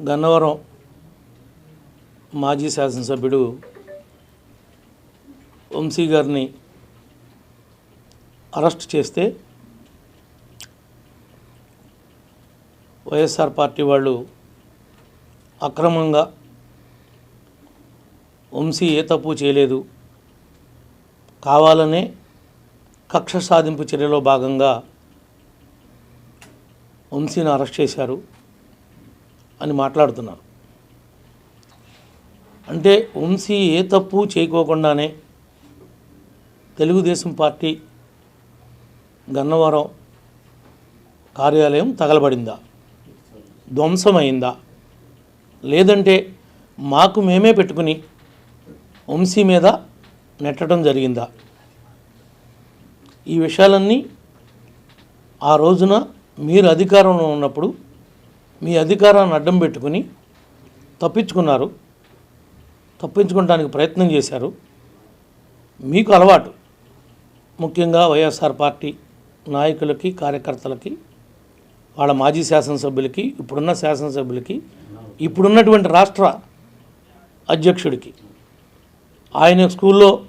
గన్నవరం మాజీ శాసనసభ్యుడు వంశీ గారిని అరెస్ట్ చేస్తే వైఎస్ఆర్ పార్టీ వాళ్ళు అక్రమంగా వంశీ ఏ తప్పు చేయలేదు. కావాలనే కక్ష సాధింపు చర్యలో భాగంగా వంశీని అరెస్ట్ చేశారు. అని మాట్లాడుతున్నారు. అంటే వంశీ ఏ తప్పు చేయకోకుండానే తెలుగుదేశం పార్టీ గన్నవరం కార్యాలయం తగలబడిందా? ధ్వంసమైందా? లేదంటే మాకు మేమే పెట్టుకుని వంశీ మీద నెట్టడం జరిగిందా? ఈ విషయాలన్నీ ఆ రోజున మీరు అధికారంలో ఉన్నప్పుడు మీ అధికారాన్ని అడ్డం పెట్టుకుని తప్పించుకున్నారు. తప్పించుకోవడానికి ప్రయత్నం చేశారు. మీకు అలవాటు. ముఖ్యంగా వైఎస్ఆర్ పార్టీ నాయకులకి కార్యకర్తలకి వాళ్ళ మాజీ శాసనసభ్యులకి ఇప్పుడున్న శాసనసభ్యులకి ఇప్పుడున్నటువంటి రాష్ట్ర అధ్యక్షుడికి. ఆయన స్కూల్లో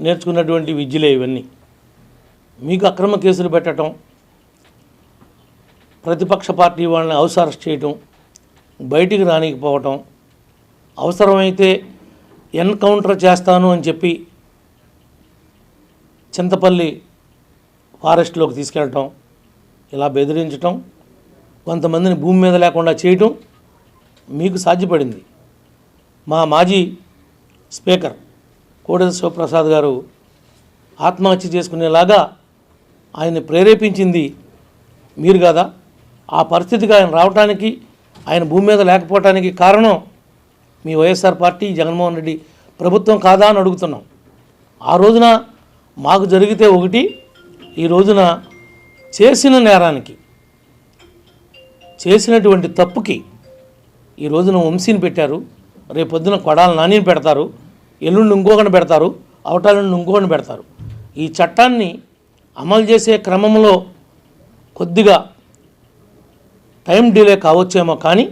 నేర్చుకున్నటువంటి విద్యలే ఇవన్నీ. మీకు అక్రమ కేసులు పెట్టడం ప్రతిపక్ష పార్టీ వాళ్ళని హౌస్ అరెస్ట్ చేయటం బయటికి రానికపోవటం అవసరమైతే ఎన్కౌంటర్ చేస్తాను అని చెప్పి చింతపల్లి ఫారెస్ట్లోకి తీసుకెళ్ళటం ఇలా బెదిరించటం కొంతమందిని భూమి మీద లేకుండా చేయటం మీకు సాధ్యపడింది. మా మాజీ స్పీకర్ కోడెల శివప్రసాద్ గారు ఆత్మహత్య చేసుకునేలాగా ఆయన్ని ప్రేరేపించింది మీరు కదా? ఆ పరిస్థితికి ఆయన రావటానికి ఆయన భూమి మీద లేకపోవటానికి కారణం మీ వైఎస్ఆర్ పార్టీ జగన్మోహన్ రెడ్డి ప్రభుత్వం కాదా అని అడుగుతున్నాం. ఆ రోజున మాకు జరిగితే ఒకటి ఈ రోజున చేసిన నేరానికి చేసినటువంటి తప్పుకి ఈ రోజున వంశీని పెట్టారు. రేపొద్దున కొడాల నానిని పెడతారు ఎల్లుండి ఇంకొకటి పెడతారు అవటాల నుండి పెడతారు. ఈ చట్టాన్ని అమలు చేసే క్రమంలో కొద్దిగా టైం డిలే కావచ్చేమో కానీ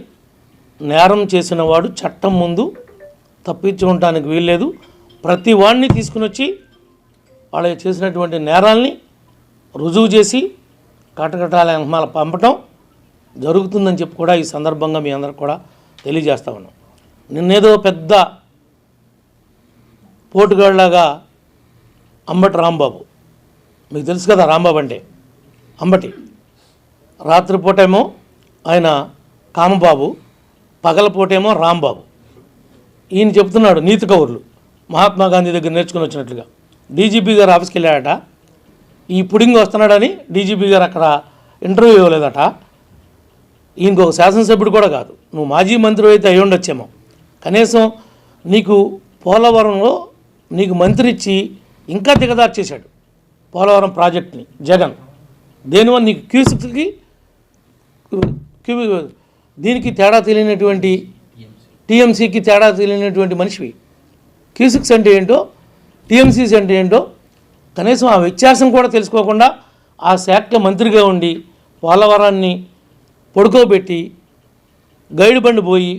నేరం చేసిన వాడు చట్టం ముందు తప్పించుకోవటానికి వీల్లేదు. ప్రతి వాడిని తీసుకుని వచ్చి వాళ్ళు చేసినటువంటి నేరాల్ని రుజువు చేసి కటకటాల వెనకాల పంపటం జరుగుతుందని చెప్పి కూడా ఈ సందర్భంగా మీ అందరికి కూడా తెలియజేస్తా ఉన్నాం. నిన్నేదో పెద్ద పోటుగాళ్ళగా అంబటి రాంబాబు మీకు తెలుసు కదా రాంబాబు అంటే అంబటి. రాత్రిపూటేమో ఆయన కామబాబు పగలపూటేమో రాంబాబు. ఈయన చెప్తున్నాడు నీతి కౌరులు మహాత్మా గాంధీ దగ్గర నేర్చుకుని వచ్చినట్లుగా. డీజీపీ గారు ఆఫీస్కి వెళ్ళాడట. ఈ పుడింగ్ వస్తున్నాడని డీజీపీ గారు అక్కడ ఇంటర్వ్యూ ఇవ్వలేదట. ఈయనకు ఒక శాసనసభ్యుడు కూడా కాదు. నువ్వు మాజీ మంత్రి అయితే అయి ఉండొచ్చేమో. కనీసం నీకు పోలవరంలో నీకు మంత్రి ఇచ్చి ఇంకా దిగదార్చేశాడు పోలవరం ప్రాజెక్ట్ని జగన్. దేనివల్ల నీకు క్యూసిక్స్కి దీనికి తేడా తెలియనటువంటి టీఎంసీకి తేడా తెలియనటువంటి మనిషివి. క్యూసిక్స్ అంటే ఏంటో టీఎంసీస్ అంటే ఏంటో కనీసం ఆ వ్యత్యాసం కూడా తెలుసుకోకుండా ఆ శాఖ మంత్రిగా ఉండి పోలవరాన్ని పడుకోబెట్టి గైడ్ బండి పోయి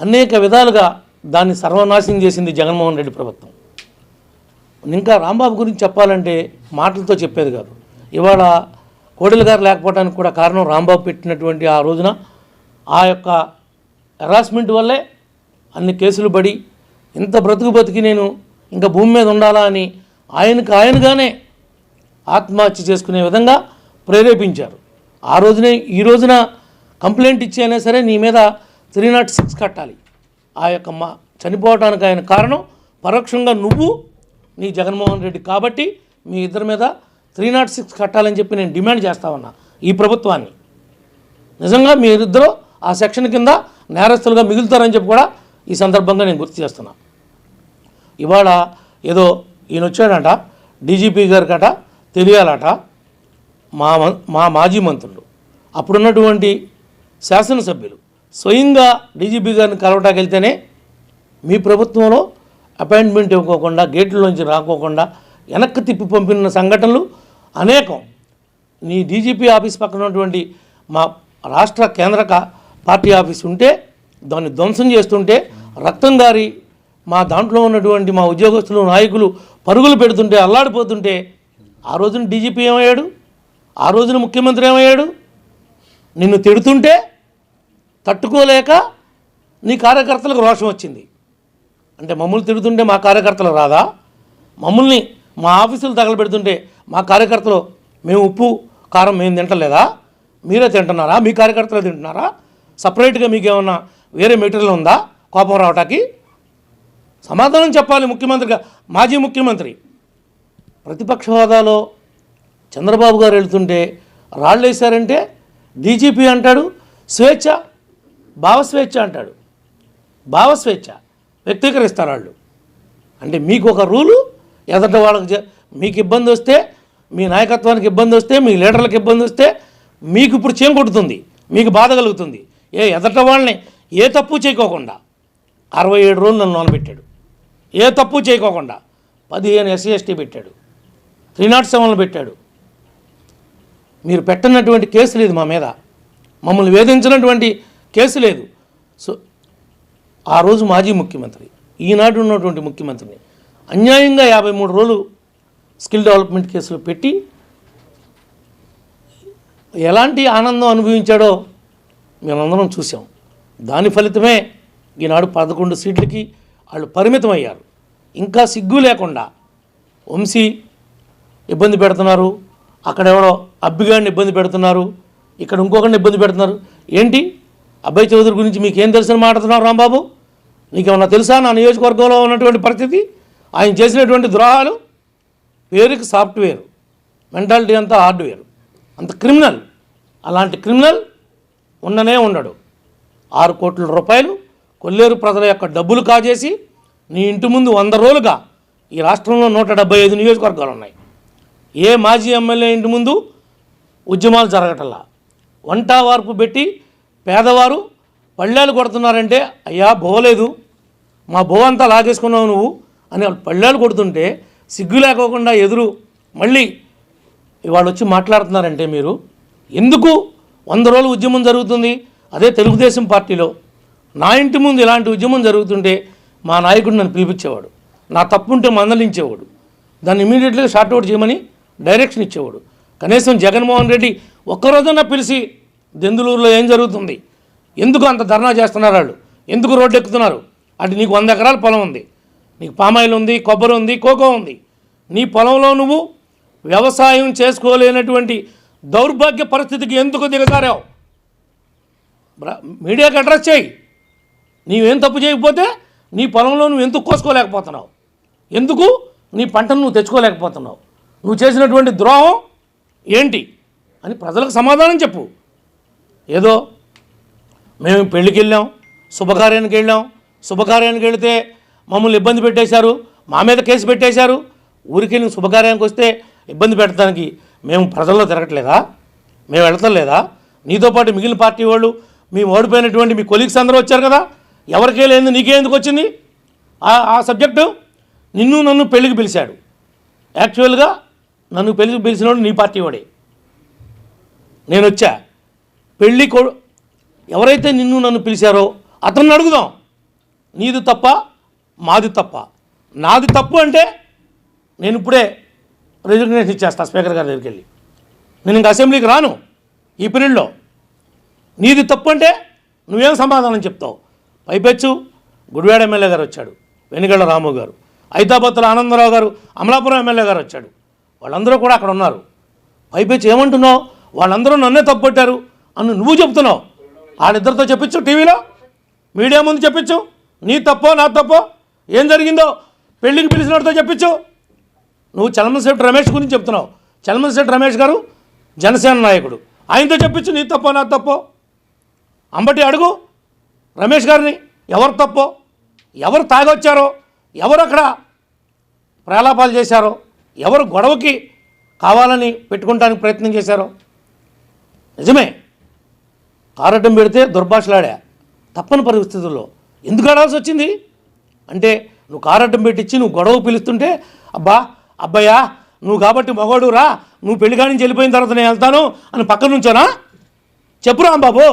అనేక విధాలుగా దాన్ని సర్వనాశనం చేసింది జగన్మోహన్ రెడ్డి ప్రభుత్వం. ఇంకా రాంబాబు గురించి చెప్పాలంటే మాటలతో చెప్పేది కాదు. ఇవాళ కోడెల గారు లేకపోవడానికి కూడా కారణం రాంబాబు పెట్టినటువంటి ఆ రోజున ఆ యొక్క హెరాస్మెంట్ వల్లే అన్ని కేసులు పడి ఇంత బ్రతుకు బతికి నేను ఇంకా భూమి మీద ఉండాలా అని ఆయనకు ఆయనగానే ఆత్మహత్య చేసుకునే విధంగా ప్రేరేపించారు. ఆ రోజునే ఈ రోజున కంప్లైంట్ ఇచ్చి అయినా సరే నీ మీద త్రీ నాట్ సిక్స్ కట్టాలి. ఆ యొక్క మా చనిపోవటానికి ఆయన కారణం పరోక్షంగా నువ్వు నీ జగన్మోహన్ రెడ్డి కాబట్టి మీ ఇద్దరి మీద త్రీ నాట్ సిక్స్ కట్టాలని చెప్పి నేను డిమాండ్ చేస్తా ఉన్నా ఈ ప్రభుత్వాన్ని. నిజంగా మీరిద్దరూ ఆ సెక్షన్ కింద నేరస్తులుగా మిగులుతారని చెప్పి కూడా ఈ సందర్భంగా నేను గుర్తు చేస్తున్నా. ఇవాళ ఏదో ఈయన వచ్చాడట డీజీపీ గారికట తెలియాలట మా మా మాజీ మంత్రులు. అప్పుడున్నటువంటి శాసనసభ్యులు స్వయంగా డీజీపీ గారిని కలవటానికి వెళ్తేనే మీ ప్రభుత్వంలో అపాయింట్మెంట్ ఇవ్వకోకుండా గేట్లలోంచి రాకోకుండా వెనక్కి తిప్పి పంపిన సంఘటనలు అనేకం. నీ డీజీపీ ఆఫీస్ పక్కన ఉన్నటువంటి మా రాష్ట్ర కేంద్ర పార్టీ ఆఫీస్ ఉంటే దాన్ని ధ్వంసం చేస్తుంటే రక్తం గారి మా దాంట్లో ఉన్నటువంటి మా ఉద్యోగస్తులు నాయకులు పరుగులు పెడుతుంటే అల్లాడిపోతుంటే ఆ రోజున డీజీపీ ఏమయ్యాడు? ఆ రోజున ముఖ్యమంత్రి ఏమయ్యాడు? నిన్ను తిడుతుంటే తట్టుకోలేక నీ కార్యకర్తలకు రోషం వచ్చింది. అంటే మమ్మల్ని తిడుతుంటే మా కార్యకర్తలు రాదా? మమ్మల్ని మా ఆఫీసులు తగలబెడుతుంటే మా కార్యకర్తలు మేము ఉప్పు కారం మేము తింటలేదా? మీరే తింటున్నారా? మీ కార్యకర్తలు తింటున్నారా? సపరేట్గా మీకు ఏమన్నా వేరే మెటీరియల్ ఉందా? కోపం రావటానికి? సమాధానం చెప్పాలి ముఖ్యమంత్రిగా మాజీ ముఖ్యమంత్రి. ప్రతిపక్ష హోదాలో చంద్రబాబు గారు వెళ్తుంటే రాళ్ళు వేశారంటే డీజీపీ అంటాడు స్వేచ్ఛ భావస్వేచ్ఛ అంటాడు. భావస్వేచ్ఛ వ్యక్తీకరిస్తారు వాళ్ళు. అంటే మీకు ఒక రూలు ఎదట వాళ్ళకి మీకు ఇబ్బంది వస్తే మీ నాయకత్వానికి ఇబ్బంది వస్తే మీ లీడర్లకు ఇబ్బంది వస్తే మీకు ఇప్పుడు చేం కొడుతుంది మీకు బాధ కలుగుతుంది. ఏ ఎదట వాళ్ళని ఏ తప్పు చేయకోకుండా అరవై ఏడు రోజులు నన్ను నోనబెట్టాడు. ఏ తప్పు చేయకోకుండా పదిహేను ఎస్సీ ఎస్టీ పెట్టాడు. త్రీ నాట్ సెవెన్లు పెట్టాడు. మీరు పెట్టనటువంటి కేసు లేదు మా మీద. మమ్మల్ని వేధించినటువంటి కేసు లేదు. సో ఆ రోజు మాజీ ముఖ్యమంత్రి ఈనాడు ఉన్నటువంటి ముఖ్యమంత్రిని అన్యాయంగా యాభై మూడు రోజులు స్కిల్ డెవలప్మెంట్ కేసులు పెట్టి ఎలాంటి ఆనందం అనుభవించాడో మేమందరం చూసాం దాని ఫలితమే ఈనాడు పదకొండు సీట్లకి వాళ్ళు పరిమితం అయ్యారు ఇంకా సిగ్గు లేకుండా వంశీ ఇబ్బంది పెడుతున్నారు. అక్కడ ఎవడో అబ్బిగాడిని ఇబ్బంది పెడుతున్నారు. ఇక్కడ ఇంకొకరిని ఇబ్బంది పెడుతున్నారు. ఏంటి? అబ్బాయి చౌదరి గురించి మీకు ఏం మాట్లాడుతున్నారు రాంబాబు? నీకేమన్నా తెలుసా నా నియోజకవర్గంలో ఉన్నటువంటి పరిస్థితి? ఆయన చేసినటువంటి ద్రోహాలు? పేరుకి సాఫ్ట్వేర్ మెంటాలిటీ అంతా హార్డ్వేర్. అంత క్రిమినల్. అలాంటి క్రిమినల్ ఉండనే ఉండడు. ఆరు కోట్ల రూపాయలు కొల్లేరు ప్రజల యొక్క డబ్బులు కాజేసి నీ ఇంటి ముందు వంద రోజులుగా ఈ రాష్ట్రంలో నూట డెబ్బై ఐదు నియోజకవర్గాలు ఉన్నాయి. ఏ మాజీ ఎమ్మెల్యే ఇంటి ముందు ఉద్యమాలు జరగటల్లా వంట వార్పు పెట్టి పేదవారు పళ్ళేలు కొడుతున్నారంటే అయ్యా బోలేదు మా బో అంతా లాగేసుకున్నావు నువ్వు అని వాళ్ళు పళ్ళేలు కొడుతుంటే సిగ్గు లేకోకుండా ఎదురు మళ్ళీ వాళ్ళు వచ్చి మాట్లాడుతున్నారంటే మీరు ఎందుకు వంద రోజులు ఉద్యమం జరుగుతుంది? అదే తెలుగుదేశం పార్టీలో నా ఇంటి ముందు ఇలాంటి ఉద్యమం జరుగుతుంటే మా నాయకుడు నన్ను పిలిపించేవాడు. నా తప్పుంటే మందలించేవాడు. దాన్ని ఇమీడియట్గా షార్ట్అవుట్ చేయమని డైరెక్షన్ ఇచ్చేవాడు. కనీసం జగన్మోహన్ రెడ్డి ఒక్కరోజన్నా పిలిచి దెందులూరులో ఏం జరుగుతుంది? ఎందుకు అంత ధర్నా చేస్తున్నారు వాళ్ళు? ఎందుకు రోడ్డు ఎక్కుతున్నారు? అటు నీకు వంద ఎకరాల పొలం ఉంది. నీకు పామాయిల్ ఉంది కొబ్బరి ఉంది కోకో ఉంది. నీ పొలంలో నువ్వు వ్యవసాయం చేసుకోలేనటువంటి దౌర్భాగ్య పరిస్థితికి ఎందుకు దిగజారావు? మీడియాకి అడ్రస్ చేయి. నీవేం తప్పు చేయకపోతే నీ పొలంలో నువ్వు ఎందుకు కోసుకోలేకపోతున్నావు? ఎందుకు నీ పంటను నువ్వు తెచ్చుకోలేకపోతున్నావు? నువ్వు చేసినటువంటి ద్రోహం ఏంటి? అని ప్రజలకు సమాధానం చెప్పు. ఏదో మేము పెళ్ళికి వెళ్ళాం శుభకార్యానికి వెళ్ళాం శుభకార్యానికి వెళితే మమ్మల్ని ఇబ్బంది పెట్టేశారు మా మీద కేసు పెట్టేశారు. ఊరికి నేను శుభకార్యానికి వస్తే ఇబ్బంది పెట్టడానికి మేము ప్రజల్లో తిరగట్లేదా? మేము వెళతలేదా నీతో పాటు మిగిలిన పార్టీ వాళ్ళు మేము ఓడిపోయినటువంటి మీ కొలీగ్స్ అందరూ వచ్చారు కదా? ఎవరికే లేదు నీకే ఎందుకు వచ్చింది? ఆ- సబ్జెక్టు నిన్ను నన్ను పెళ్ళికి పిలిచాడు. యాక్చువల్గా నన్ను పెళ్ళికి పిలిచినోడు నీ పార్టీ వాడే. నేను వచ్చా. పెళ్ళి కో ఎవరైతే నిన్ను నన్ను పిలిచారో అతన్ని అడుగుదాం. నీది తప్ప మాది తప్ప. నాది తప్పు అంటే నేను ఇప్పుడే రిజిగ్నేషన్ ఇచ్చేస్తా స్పీకర్ గారి దగ్గరికి వెళ్ళి. నేను ఇంక అసెంబ్లీకి రాను. ఈ పీరియడ్లో నీది తప్పు అంటే నువ్వేం సమాధానం చెప్తావు? పైపెచ్చు గుడివాడ ఎమ్మెల్యే గారు వచ్చాడు వెనుగళ్ళ రాము గారు హైదరాబాద్లో ఆనందరావు గారు అమలాపురం ఎమ్మెల్యే గారు వచ్చాడు. వాళ్ళందరూ కూడా అక్కడ ఉన్నారు. పైపెచ్చు ఏమంటున్నావు? వాళ్ళందరూ నన్నే తప్పుపట్టారు అని నువ్వు చెప్తున్నావు. వాళ్ళిద్దరితో చెప్పించు టీవీలో. మీడియా ముందు చెప్పించు. నీ తప్పో నా తప్పో? ఏం జరిగిందో పెళ్ళికి పిలిచినట్టుతో చెప్పించు. నువ్వు చలమశెట్టి రమేష్ గురించి చెప్తున్నావు. చలమశెట్టి రమేష్ గారు జనసేన నాయకుడు. ఆయనతో చెప్పించు నీ తప్పో నా తప్పో. అంబటి అడుగు. రమేష్ గారిని ఎవరు తప్పో ఎవరు తాగొచ్చారో ఎవరు అక్కడ ప్రలాపాలు చేశారో ఎవరు గొడవకి కావాలని పెట్టుకుంటానికి ప్రయత్నం చేశారో. నిజమే. కారటం పెడితే దుర్భాషలాడా? తప్పని పరిస్థితుల్లో. ఎందుకు ఆడాల్సి వచ్చింది? అంటే నువ్వు కారటం పెట్టించి నువ్వు గొడవ పిలుస్తుంటే అబ్బా అబ్బయ్యా నువ్వు కాబట్టి మగోడు రా నువ్వు పెళ్ళి కానించి వెళ్ళిపోయిన తర్వాత నేను వెళ్తాను అని పక్కనుంచానా చెప్పురా బాబు